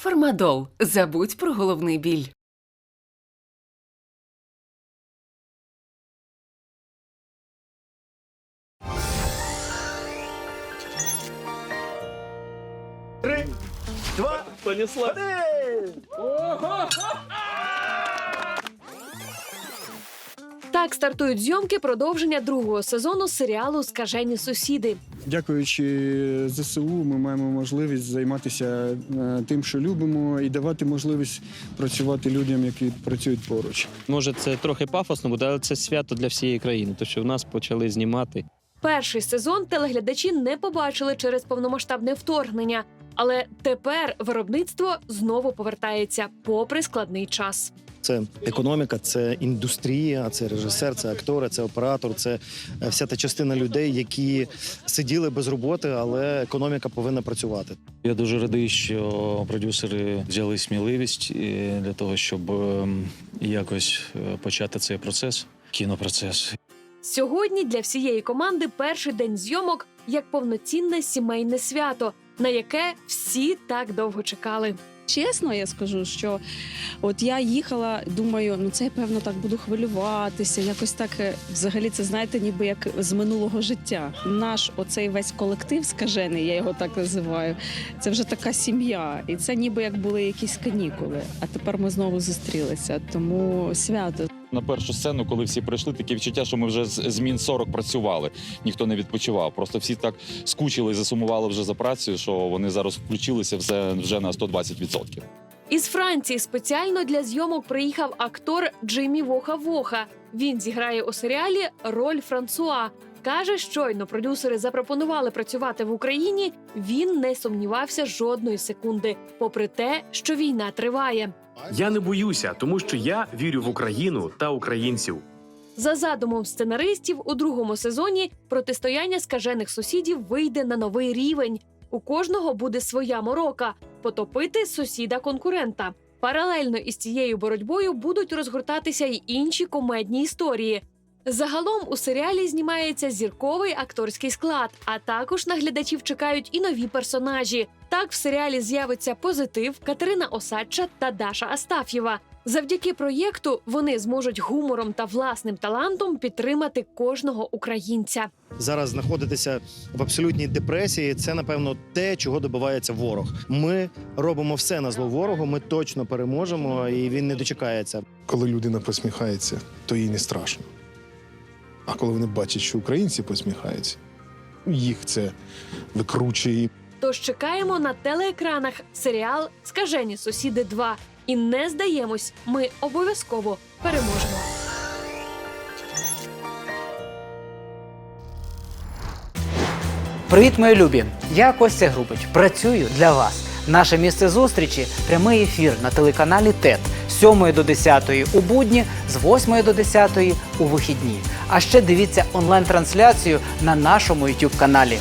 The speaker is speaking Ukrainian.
Фармадол. Забудь про головний біль. Три, два, Понесла. Так стартують зйомки продовження другого сезону серіалу Скажені сусіди. Дякуючи ЗСУ, ми маємо можливість займатися е, тим, що любимо, і давати можливість працювати людям, які працюють поруч. Може, це трохи пафосно буде, але це свято для всієї країни. тому що в нас почали знімати. Перший сезон телеглядачі не побачили через повномасштабне вторгнення, але тепер виробництво знову повертається, попри складний час. Це економіка, це індустрія, це режисер, це актори, це оператор, це е, вся та частина людей, які сиділи без роботи, але економіка повинна працювати. Я дуже радий, що продюсери взяли сміливість е, для того, щоб ем, якось е, почати цей процес, кінопроцес. Сьогодні для всієї команди перший день зйомок як повноцінне сімейне свято, на яке всі так довго чекали. Чесно, я скажу, що от я їхала, думаю, ну це я певно так буду хвилюватися. Якось так е, взагалі це знаєте, ніби як з минулого життя. Наш оцей весь колектив скажений, я його так називаю. Це вже така сім'я, і це ніби як були якісь канікули. А тепер ми знову зустрілися. Тому свято. На першу сцену, коли всі прийшли, таке відчуття, що ми вже змін 40 працювали. Ніхто не відпочивав. Просто всі так скучили і засумували вже за працею, що вони зараз включилися вже, вже на 120%. Із Франції спеціально для зйомок приїхав актор Джиммі Воха Воха. Він зіграє у серіалі роль Франсуа. Каже, щойно продюсери запропонували працювати в Україні. Він не сумнівався жодної секунди, попри те, що війна триває. Я не боюся, тому що я вірю в Україну та українців. За задумом сценаристів, у другому сезоні протистояння скажених сусідів вийде на новий рівень. У кожного буде своя морока потопити сусіда конкурента. Паралельно із цією боротьбою будуть розгортатися й інші комедні історії. Загалом у серіалі знімається зірковий акторський склад, а також на глядачів чекають і нові персонажі. Так в серіалі з'явиться позитив Катерина Осадча та Даша Астаф'єва. Завдяки проєкту вони зможуть гумором та власним талантом підтримати кожного українця. Зараз знаходитися в абсолютній депресії. Це напевно те, чого добивається ворог. Ми робимо все на зло ворогу. Ми точно переможемо, і він не дочекається. коли людина посміхається, то їй не страшно. А коли вони бачать, що українці посміхаються, їх це викручує. Тож чекаємо на телеекранах серіал Скажені сусіди 2». І не здаємось, ми обов'язково переможемо. Привіт, мої любі! Я Костя Грубич. Працюю для вас. Наше місце зустрічі прямий ефір на телеканалі ТЕТ з 7 до 10 у будні, з 8 до 10 у вихідні. А ще дивіться онлайн-трансляцію на нашому YouTube каналі.